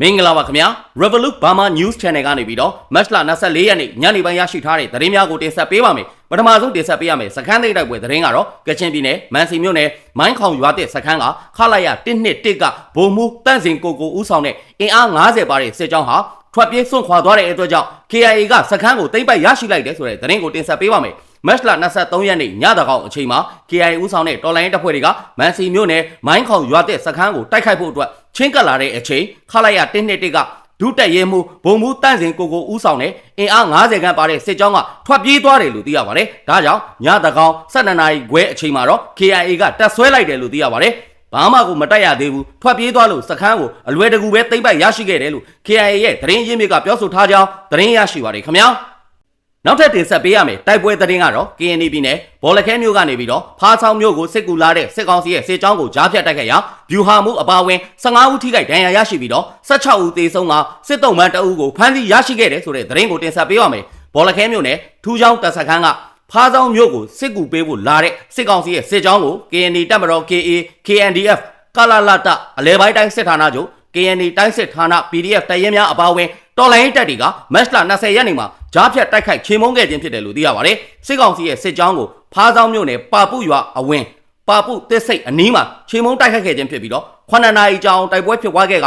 မင်္ဂလာပါခင်ဗျာ Revolut Burma News Channel ကနေပြီးတော့ Match လ24ရက်နေ့ညနေပိုင်းရရှိထားတဲ့သတင်းများကိုတင်ဆက်ပေးပါမယ်ပထမဆုံးတင်ဆက်ပေးရမယ်စခန်းသိပ်တိုက်ပွဲသတင်းကတော့ကချင်ပြည်နယ်မန်စီမြို့နယ်မိုင်းခေါင်ရွာတဲ့စခန်းကခလာရ121ကဘုံမှုတန့်စင်ကိုကိုဦးဆောင်တဲ့အင်အား90ပါတဲ့စစ်ကြောင်းဟာထွက်ပြေးစွန့်ခွာသွားတဲ့အတွက်ကြောင့် KIA ကစခန်းကိုသိမ်းပိုက်ရရှိလိုက်တယ်ဆိုတဲ့သတင်းကိုတင်ဆက်ပေးပါမယ်မတ်လ23ရက်နေ့ညတကောင်အချိန်မှာ KIA ဦးဆောင်တဲ့တော်လိုင်းတပ်ဖွဲ့တွေကမန်စီမြို့နယ်မိုင်းခေါင်ရွာတဲ့စခန်းကိုတိုက်ခိုက်ဖို့အတွက် ချင်းကပ်လာတဲ့အချိန်ခလာရ121ကဒုတက်ရဲမှုဘုံမှုတန့်စင်ကိုကိုဦးဆောင်တဲ့အင်အား90ခန့်ပါတဲ့စစ်ကြောင်းကထွက်ပြေးသွားတယ်လို့သိရပါတယ်။ဒါကြောင့်ညတကောင်12နာရီခွဲအချိန်မှာတော့ KIA ကတက်ဆွဲလိုက်တယ်လို့သိရပါတယ်။ဘာမှကိုမတက်ရသေးဘူးထွက်ပြေးသွားလို့စခန်းကိုအလွယ်တကူပဲသိမ့်ပိုက်ရရှိခဲ့တယ်လို့ KIA ရဲ့သတင်းရင်းမြစ်ကပြောဆိုထားကြောင်းသတင်းရရှိပါတယ်ခင်ဗျာ။ နောက်ထပ်တင်ဆက်ပေးရမယ်တိုက်ပွဲသတင်းကတော့ KNB ပြည်နယ်ဘော်လခဲမြို့ကနေပြီးတော့ဖားဆောင်မြို့ကိုစစ်ကူလာတဲ့စစ်ကောင်စီရဲ့စစ်ကြောင်းကိုကြားဖြတ်တိုက်ခိုက်ရာဗျူဟာမှုအပါအဝင်15ဦးထိခိုက်ဒဏ်ရာရရှိပြီးတော့16ဦးသေဆုံးကစစ်တုံးမန်းတအုပ်ကိုဖမ်းဆီးရရှိခဲ့တယ်ဆိုတဲ့သတင်းကိုတင်ဆက်ပေးရမယ်ဘော်လခဲမြို့နယ်ထူးချောင်းတပ်စခန်းကဖားဆောင်မြို့ကိုစစ်ကူပေးဖို့လာတဲ့စစ်ကောင်စီရဲ့စစ်ကြောင်းကို KND တပ်မတော် KA KNDF ကလာလာတအလဲပိုင်းတိုင်းစစ်ဌာနချုပ် KND တိုင်းစစ်ဌာန PDF တရင်များအပါအဝင် တော်လိုင်းတပ်တွေကမတ်လ20ရက်နေ့မှာကြားဖြတ်တိုက်ခိုက်ချေမှုန်းခဲ့ခြင်းဖြစ်တယ်လို့သိရပါတယ်။စစ်ကောင်စီရဲ့စစ်ကြောင်းကိုဖားဆောင်မြို့နယ်ပါပုရွာအဝင်ပါပုတစ်စိတ်အနီးမှာချေမှုန်းတိုက်ခိုက်ခဲ့ခြင်းဖြစ်ပြီးတော့ခုနှစ်နာရီကြာအောင်တိုက်ပွဲဖြစ်ပွားခဲ့က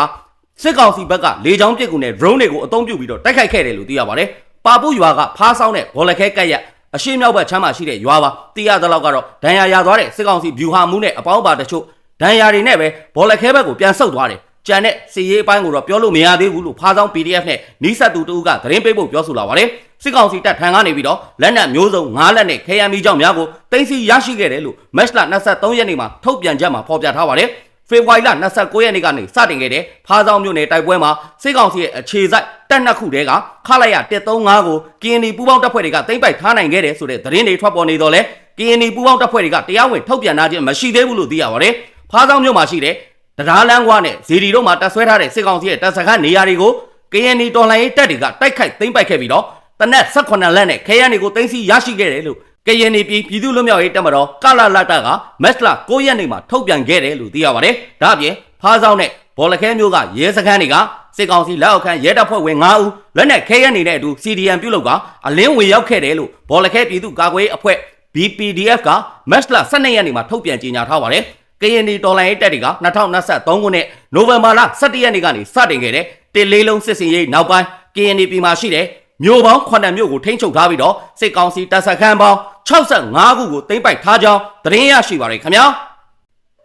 စစ်ကောင်စီဘက်ကလေကြောင်းပစ်ကူနဲ့ drone တွေကိုအသုံးပြုပြီးတော့တိုက်ခိုက်ခဲ့တယ်လို့သိရပါတယ်။ပါပုရွာကဖားဆောင်တဲ့ဘော်လခဲကက်ရက်အရှိမြောက်ဘက်ချမ်းမှာရှိတဲ့ရွာပါတိရသလောက်ကတော့ဒဏ်ရာရသွားတဲ့စစ်ကောင်စီဗျူဟာမှုနဲ့အပေါင်းပါတချို့ဒဏ်ရာတွေနဲ့ပဲဘော်လခဲဘက်ကိုပြန်ဆုတ်သွားတယ် ကြံတဲ့စီရေးအပိုင်းကိုတော့ပြောလို့မရသေးဘူးလို့ဖားဆောင် PDF နဲ့နီးစပ်သူတူကသတင်းပေးဖို့ပြောဆိုလာပါတယ်စစ်ကောင်စီတပ်ထံကနေပြီးတော့လက်နက်မျိုးစုံ၅လက်နဲ့ KMB ကြောင့်များကိုတင်စီရရှိခဲ့တယ်လို့ match လ23ရက်နေ့မှာထုတ်ပြန်ချက်မှာဖော်ပြထားပါတယ်ဖေဖော်ဝါရီလ29ရက်နေ့ကနေစတင်ခဲ့တဲ့ဖားဆောင်မြို့နယ်တိုက်ပွဲမှာစစ်ကောင်စီရဲ့အခြေစိုက်တပ်နှစ်ခုတည်းကခလိုက်ရ135ကို KND ပူးပေါင်းတပ်ဖွဲ့တွေကသိမ်းပိုက်ထားနိုင်ခဲ့တယ်ဆိုတဲ့သတင်းတွေထွက်ပေါ်နေတော့လဲ KND ပူးပေါင်းတပ်ဖွဲ့တွေကတရားဝင်ထုတ်ပြန်ထားခြင်းမရှိသေးဘူးလို့သိရပါတယ်ဖားဆောင်မြို့မှာရှိတဲ့ တရားလန်းကွာနဲ့ဇီဒီတို့မှာတပ်ဆွဲထားတဲ့စစ်ကောင်စီရဲ့တပ်စခန်းနေရာတွေကို KND တော်လှန်ရေးတပ်တွေကတိုက်ခိုက်သိမ်းပိုက်ခဲ့ပြီးတော့တနက်18လက်နဲ့ခဲယမ်းတွေကိုသိမ်းဆည်းရရှိခဲ့တယ်လို့ KND ပြည်ပြည်သူ့လွတ်မြောက်ရေးတပ်မတော်ကလာလာတကမက်စလာ9ရက်နေ့မှာထုတ်ပြန်ခဲ့တယ်လို့သိရပါတယ်။ဒါ့အပြင်ဖားဆောင်နဲ့ဘော်လခဲမျိုးကရဲစခန်းတွေကစစ်ကောင်စီလက်အောက်ခံရဲတပ်ဖွဲ့ဝင်9ဦးလက်နက်ခဲယမ်းတွေနဲ့အတူ CDM ပြုတ်လုကအလင်းဝင်ရောက်ခဲ့တယ်လို့ဘော်လခဲပြည်သူ့ကာကွယ်ရေးအဖွဲ့ BPDF ကမက်စလာ12ရက်နေ့မှာထုတ်ပြန်ကြေညာထားပါတယ်။ KND တော်လိုင်းရေးတပ်တွေက2023ခုနှစ်နိုဝင်ဘာလ17ရက်နေ့ကနေစတင်ခဲ့တဲ့တစ်လေးလုံးစစ်စင်ရေးနောက်ပိုင်း KND ပြည်မှာရှိတဲ့မြို့ပေါင်း9မြို့ကိုထိန်းချုပ်ထားပြီးတော့စစ်ကောင်စီတပ်စခန်းပေါင်း65ခုကိုသိမ်းပိုက်ထားကြောင်းသတင်းရရှိပါရခင်ဗျာ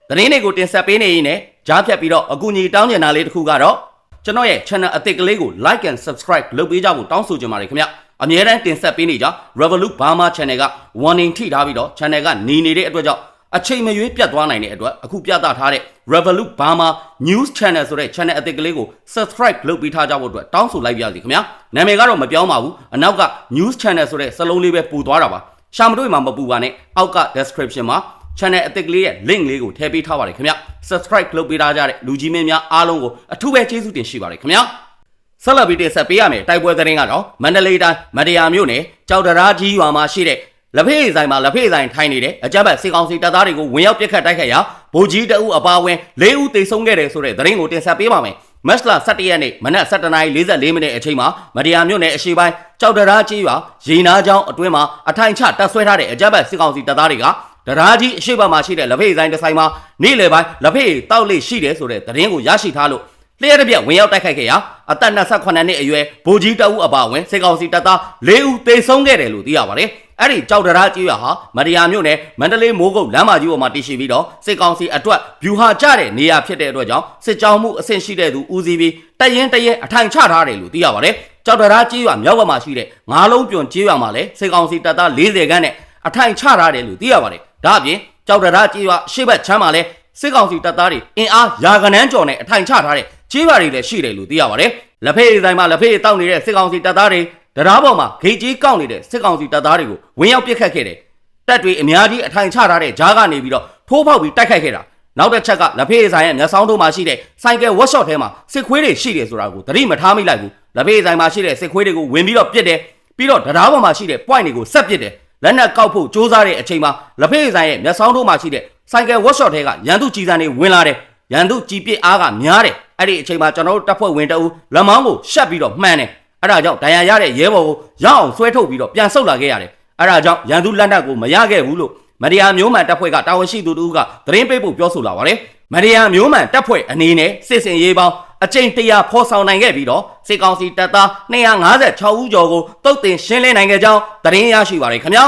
သတင်းတွေကိုတင်ဆက်ပေးနေရင်လည်းကြားဖြတ်ပြီးတော့အကူအညီတောင်းကျင်တာလေးတစ်ခုကတော့ကျွန်တော်ရဲ့ channel အသစ်ကလေးကို like and subscribe လုပ်ပေးကြဖို့တောင်းဆိုချင်ပါတယ်ခင်ဗျအမြဲတမ်းတင်ဆက်ပေးနေကြ Revolut Burma Channel က warning ထိထားပြီးတော့ channel ကหนีနေတဲ့အတွက်ကြောင့် အချိန်မရွေးပြတ်သွားနိုင်တဲ့အတွက်အခုပြသထားတဲ့ Revolut Burma News Channel ဆိုတဲ့ channel အသစ်ကလေးကို subscribe လုပ်ပေးထားကြဖို့အတွက်တောင်းဆိုလိုက်ပါရစေခင်ဗျာနာမည်ကတော့မပြောင်းပါဘူးအနောက်က News Channel ဆိုတဲ့စလုံးလေးပဲပူသွားတာပါရှာမတွေ့မှာမပူပါနဲ့အောက်က description မှာ channel အသစ်ကလေးရဲ့ link လေးကိုထည့်ပေးထားပါတယ်ခင်ဗျာ subscribe လုပ်ပေးထားကြတဲ့လူကြီးမင်းများအားလုံးကိုအထူးပဲကျေးဇူးတင်ရှိပါတယ်ခင်ဗျာဆက်လက်ပြီးတင်ဆက်ပေးရမယ်တိုက်ပွဲသတင်းကတော့မန္တလေးတိုင်းမတရားမြို့နယ်ကြောက်တရားကြီးရွာမှာရှိတဲ့ လက်ဖေးဆိုင်မှာလက်ဖေးဆိုင်ထိုင်နေတဲ့အကြမ်းဖက်စစ်ကောင်စီတပ်သားတွေကိုဝင်ရောက်ပစ်ခတ်တိုက်ခိုက်ရာဗိုလ်ကြီးတအုပ်အပါအဝင်၄ဦးသေဆုံးခဲ့တယ်ဆိုတဲ့သတင်းကိုတင်ဆက်ပေးပါမယ်မတ်လ17ရက်နေ့မနက်7:44မိနစ်အချိန်မှာမတရားမြို့နယ်အရှိပိုင်းကြောက်တရားကြီးရွာရေနာချောင်းအတွင်းမှာအထိုင်ချတပ်ဆွဲထားတဲ့အကြမ်းဖက်စစ်ကောင်စီတပ်သားတွေကတရားကြီးအရှိဘက်မှာရှိတဲ့လက်ဖေးဆိုင်တစ်ဆိုင်မှာနေ့လယ်ပိုင်းလက်ဖေးတောက်လေးရှိတယ်ဆိုတဲ့သတင်းကိုရရှိထားလို့ လျှက်တစ်ပြက်ဝင်ရောက်တိုက်ခိုက်ခဲ့ရာအသက်28နှစ်အရွယ်ဗိုလ်ကြီးတအုပ်အပါအဝင်စစ်ကောင်စီတပ်သား၄ဦးသေဆုံးခဲ့တယ်လို့သိရပါတယ်။အဲ့ဒီကြောက်တရားကြီးရွာဟာမရယာမြို့နယ်မန္တလေးမိုးကုတ်လမ်းမကြီးပေါ်မှာတည်ရှိပြီးတော့စစ်ကောင်စီအတွက်ဗျူဟာကျတဲ့နေရာဖြစ်တဲ့အတွက်ကြောင့်စစ်ကြောင်းမှုအဆင့်ရှိတဲ့သူဦးစီးပြီးတရင်တရင်အထိုင်ချထားတယ်လို့သိရပါတယ်။ကြောက်တရားကြီးရွာမြောက်ဘက်မှာရှိတဲ့ငါးလုံးပြွန်ကြီးရွာမှာလည်းစစ်ကောင်စီတပ်သား40ခန်းနဲ့အထိုင်ချထားတယ်လို့သိရပါတယ်။ဒါအပြင်ကြောက်တရားကြီးရွာရှေ့ဘက်ချမ်းမှာလည်းစစ်ကောင်စီတပ်သားတွေအင်အားရာခဏန်းကျော်နဲ့အထိုင်ချထားတဲ့ ချေးပါတွေလည်းရှိတယ်လို့သိရပါတယ်။လက်ဖေးဆိုင်မှာလက်ဖေးတောက်နေတဲ့စစ်ကောင်စီတပ်သားတွေတရားပေါ်မှာဂိတ်ကြီးကောက်နေတဲ့စစ်ကောင်စီတပ်သားတွေကိုဝင်ရောက်ပစ်ခတ်ခဲ့တယ်။တပ်တွေအများကြီးအထိုင်ချထားတဲ့ဂျားကနေပြီးတော့ထိုးပေါက်ပြီးတိုက်ခိုက်ခဲ့တာ။နောက်တစ်ချက်ကလက်ဖေးဆိုင်ရဲ့မျက်စောင်းတို့မှာရှိတဲ့ဆိုင်ကယ်ဝက်ရှော့ထဲမှာစစ်ခွေးတွေရှိတယ်ဆိုတာကိုသတိမထားမိလိုက်ဘူး။လက်ဖေးဆိုင်မှာရှိတဲ့စစ်ခွေးတွေကိုဝင်ပြီးတော့ပစ်တယ်။ပြီးတော့တရားပေါ်မှာရှိတဲ့ point တွေကိုဆက်ပစ်တယ်။လက်နက်ကောက်ဖို့စ조사တဲ့အချိန်မှာလက်ဖေးဆိုင်ရဲ့မျက်စောင်းတို့မှာရှိတဲ့ဆိုင်ကယ်ဝက်ရှော့ထဲကရန်သူကြီးစံတွေဝင်လာတယ် ရန်သူကြည်ပစ်အားကများတယ်အဲ့ဒီအချိန်မှာကျွန်တော်တို့တပ်ဖွဲ့ဝင်တအူလက်မောင်းကိုရှက်ပြီးတော့မှန်တယ်အဲ့ဒါကြောင့်ဒဏ်ရာရတဲ့ရဲဘော်ကိုရအောင်ဆွဲထုတ်ပြီးတော့ပြန်ဆုတ်လာခဲ့ရတယ်အဲ့ဒါကြောင့်ရန်သူလက်နက်ကိုမရခဲ့ဘူးလို့မဒီယာမျိုးမှန်တပ်ဖွဲ့ကတာဝန်ရှိသူတို့ကသတင်းပေးဖို့ပြောဆိုလာပါတယ်မဒီယာမျိုးမှန်တပ်ဖွဲ့အနေနဲ့စစ်စင်ရေးပေါင်းအကြိမ်တရာဖော်ဆောင်နိုင်ခဲ့ပြီးတော့စစ်ကောင်စီတပ်သား256ဦးကျော်ကိုတုတ်တင်ရှင်းလင်းနိုင်ခဲ့ကြောင်းသတင်းရရှိပါတယ်ခင်ဗျာ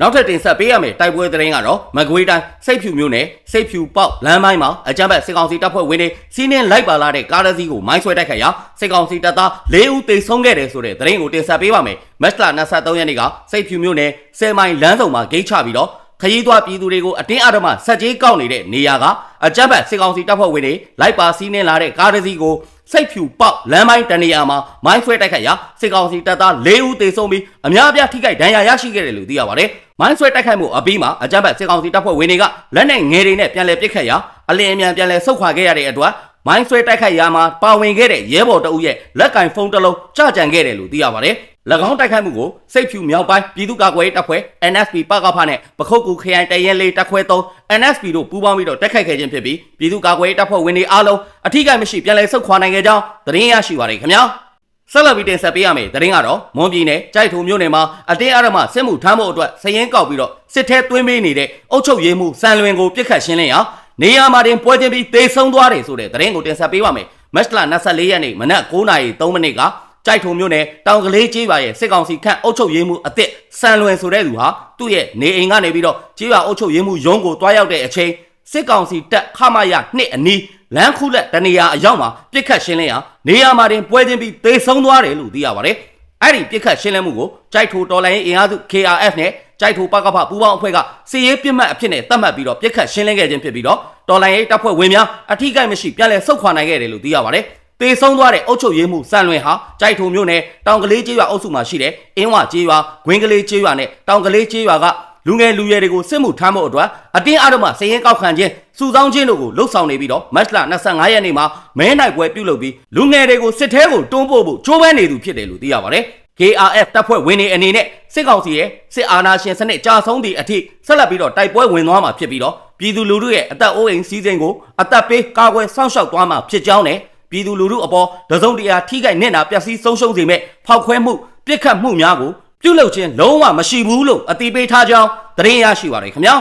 နောက်ထပ်တင်ဆက်ပေးရမယ်တိုက်ပွဲသတင်းကတော့မကွေးတိုင်းစိတ်ဖြူမျိုးနဲ့စိတ်ဖြူပေါက်လမ်းပိုင်းမှာအကြမ်းဖက်စစ်ကောင်စီတပ်ဖွဲ့ဝင်တွေစီးနှင်းလိုက်ပါလာတဲ့ကားတစ်စီးကိုမိုင်းဆွဲတိုက်ခိုက်ရာစစ်ကောင်စီတပ်သား၄ဦးသေဆုံးခဲ့တယ်ဆိုတဲ့သတင်းကိုတင်ဆက်ပေးပါမယ်မက်စလာ23ရက်နေ့ကစိတ်ဖြူမျိုးနဲ့ဆယ်မိုင်လမ်းဆောင်မှာဂိတ်ချပြီးတော့ခရီးသွားပြည်သူတွေကိုအတင်းအဓမ္မဆက်ကြီးကောက်နေတဲ့နေရာကအကြမ်းဖက်စစ်ကောင်စီတပ်ဖွဲ့ဝင်တွေလိုက်ပါစီးနှင်းလာတဲ့ကားတစ်စီးကိုစိတ်ဖြူပေါက်လမ်းပိုင်းတနေရာမှာမိုင်းဆွဲတိုက်ခိုက်ရာစစ်ကောင်စီတပ်သား၄ဦးသေဆုံးပြီးအများအပြားထိခိုက်ဒဏ်ရာရရှိခဲ့တယ်လို့သိရပါတယ်။ မိုင်းဆွဲတိုက်ခိုက်မှုအပြီးမှာအကြမ်းဖက်စစ်ကောင်စီတပ်ဖွဲ့ဝင်တွေကလက်နက်ငယ်တွေနဲ့ပြန်လည်ပစ်ခတ်ရာအလင်းအမြန်ပြန်လည်ဆုတ်ခွာခဲ့ရတဲ့အတွက်မိုင်းဆွဲတိုက်ခိုက်ရာမှာပါဝင်ခဲ့တဲ့ရဲဘော်တအုပ်ရဲ့လက်ကင်ဖုန်းတစ်လုံးကြကြံခဲ့တယ်လို့သိရပါတယ်။၎င်းတိုက်ခိုက်မှုကိုစိတ်ဖြူမြောက်ပိုင်းပြည်သူ့ကာကွယ်ရေးတပ်ဖွဲ့ NSP ပကဖနဲ့ပခုတ်ကူခရိုင်တရဲလေးတပ်ခွဲ3 NSP တို့ပူးပေါင်းပြီးတော့တိုက်ခိုက်ခဲ့ခြင်းဖြစ်ပြီးပြည်သူ့ကာကွယ်ရေးတပ်ဖွဲ့ဝင်တွေအားလုံးအထူးကိမရှိပြန်လည်ဆုတ်ခွာနိုင်ခဲ့ကြောင်းသတင်းရရှိပါတယ်ခင်ဗျာ။ ဆက်လက်ပြီးတင်ဆက်ပေးရမယ်သတင်းကတော့မွန်ပြည်နယ်ကြိုက်ထုံမြို့နယ်မှာအတင်းအဓမ္မစစ်မှုထမ်းဖို့အတွက်စည်ရင်ကောက်ပြီးတော့စစ်ထဲသွင်းပေးနေတဲ့အုပ်ချုပ်ရေးမှုစံလွင်ကိုပြစ်ခတ်ရှင်းလင်းရာနေရာမှာတင်ပွဲချင်းပြီးတေဆုံးသွားတယ်ဆိုတဲ့သတင်းကိုတင်ဆက်ပေးပါမယ်မက်စလာ24ရက်နေ့မနက်9:03မိနစ်ကကြိုက်ထုံမြို့နယ်တောင်ကလေးကျေးရွာရဲ့စစ်ကောင်စီခန့်အုပ်ချုပ်ရေးမှုအစ်စ်စံလွင်ဆိုတဲ့သူဟာသူ့ရဲ့နေအိမ်ကနေပြီးတော့ကျေးရွာအုပ်ချုပ်ရေးမှုရုံးကိုတွားရောက်တဲ့အချိန်စစ်ကောင်စီတပ်ခမရနှစ်အနီး လမ်းခုလက်တနေရာအရောက်မှာပြစ်ခတ်ရှင်းလင်းရာနေရာမှာတင်ပွဲချင်းပြီးတေဆုံးသွားတယ်လို့သိရပါတယ်အဲ့ဒီပြစ်ခတ်ရှင်းလင်းမှုကိုကြိုက်ထိုတော်လိုင်းအင်အားစု KRF နဲ့ကြိုက်ထိုပကဖပူးပေါင်းအဖွဲ့ကစီရေးပြစ်မှတ်အဖြစ်နဲ့သတ်မှတ်ပြီးတော့ပြစ်ခတ်ရှင်းလင်းခဲ့ခြင်းဖြစ်ပြီးတော့တော်လိုင်းရေးတပ်ဖွဲ့ဝင်များအထူးကိမရှိပြန်လည်ဆုတ်ခွာနိုင်ခဲ့တယ်လို့သိရပါတယ်တေဆုံးသွားတဲ့အုပ်ချုပ်ရေးမှုစံလွင်ဟာကြိုက်ထုံမြို့နယ်တောင်ကလေးကျေးရွာအုပ်စုမှာရှိတဲ့အင်းဝကျေးရွာဂွင်းကလေးကျေးရွာနဲ့တောင်ကလေးကျေးရွာက လူငယ်လူရွယ်တွေကိုစစ်မှုထမ်းဖို့အတွက်အတင်းအဓမ္မစည်ရင်ကောက်ခံခြင်းစုဆောင်းခြင်းတို့ကိုလှုပ်ဆောင်နေပြီးတော့မတ်လ25ရက်နေ့မှာမဲနိုင်ပွဲပြုလုပ်ပြီးလူငယ်တွေကိုစစ်ထဲကိုတွန်းပို့ဖို့ကြိုးပမ်းနေသူဖြစ်တယ်လို့သိရပါတယ် KRF တပ်ဖွဲ့ဝင်တွေအနေနဲ့စစ်ကောင်စီရဲ့စစ်အာဏာရှင်စနစ်ကြာဆုံးသည့်အထိဆက်လက်ပြီးတော့တိုက်ပွဲဝင်သွားမှာဖြစ်ပြီးတော့ပြည်သူလူထုရဲ့အသက်အိုးအိမ်စီးစိမ်ကိုအသက်ပေးကာကွယ်စောင့်ရှောက်သွားမှာဖြစ်ကြောင်းနဲ့ပြည်သူလူထုအပေါ်တစုံတရာထိခိုက်နစ်နာပျက်စီးဆုံးရှုံးစေမဲ့ဖောက်ခွဲမှုပြစ်ခတ်မှုများကို ပြုလုပ်ခြင်းလုံးဝမရှိဘူးလို့အတိပေးထားကြောင်းသတင်းရရှိပါရခင်ဗျာ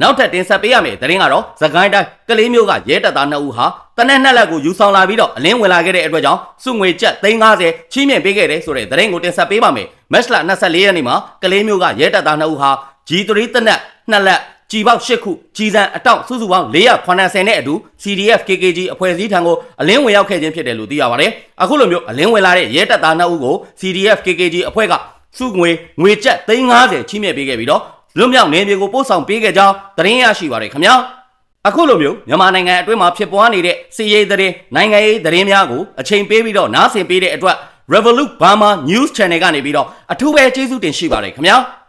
နောက်ထပ်တင်ဆက်ပေးရမယ့်သတင်းကတော့သခိုင်းတိုင်းကလေးမျိုးကရဲတပ်သား2ဦးဟာတနက်နှစ်လက်ကိုယူဆောင်လာပြီးတော့အလင်းဝင်လာခဲ့တဲ့အတွက်ကြောင့်စုငွေကျပ်350ချီးမြှင့်ပေးခဲ့တယ်ဆိုတဲ့သတင်းကိုတင်ဆက်ပေးပါမယ်မက်စလာ24ရက်နေ့မှာကလေးမျိုးကရဲတပ်သား2ဦးဟာ G3 တနက်နှစ်လက် ကြည်ပေါက်၈ခုကြီးစံအတောက်စုစုပေါင်း480နဲ့အတူ CDF KKG အဖွဲ့အစည်းထံကိုအလင်းဝင်ရောက်ခဲ့ခြင်းဖြစ်တယ်လို့သိရပါတယ်။အခုလိုမျိုးအလင်းဝင်လာတဲ့ရဲတပ်သား2ဦးကို CDF KKG အဖွဲ့ကစုငွေငွေကျပ်350ချီးမြှင့်ပေးခဲ့ပြီးတော့လွတ်မြောက်နေမျိုးကိုပို့ဆောင်ပေးခဲ့ကြောင်းသတင်းရရှိပါတယ်ခင်ဗျာ။အခုလိုမျိုးမြန်မာနိုင်ငံအတွင်းမှာဖြစ်ပွားနေတဲ့စီးရေးသတင်းနိုင်ငံရေးသတင်းများကိုအချိန်ပေးပြီးတော့နားဆင်ပေးတဲ့အတွက် Revolut Burma News Channel ကနေပြီးတော့အထူးပဲကျေးဇူးတင်ရှိပါတယ်ခင်ဗျာ။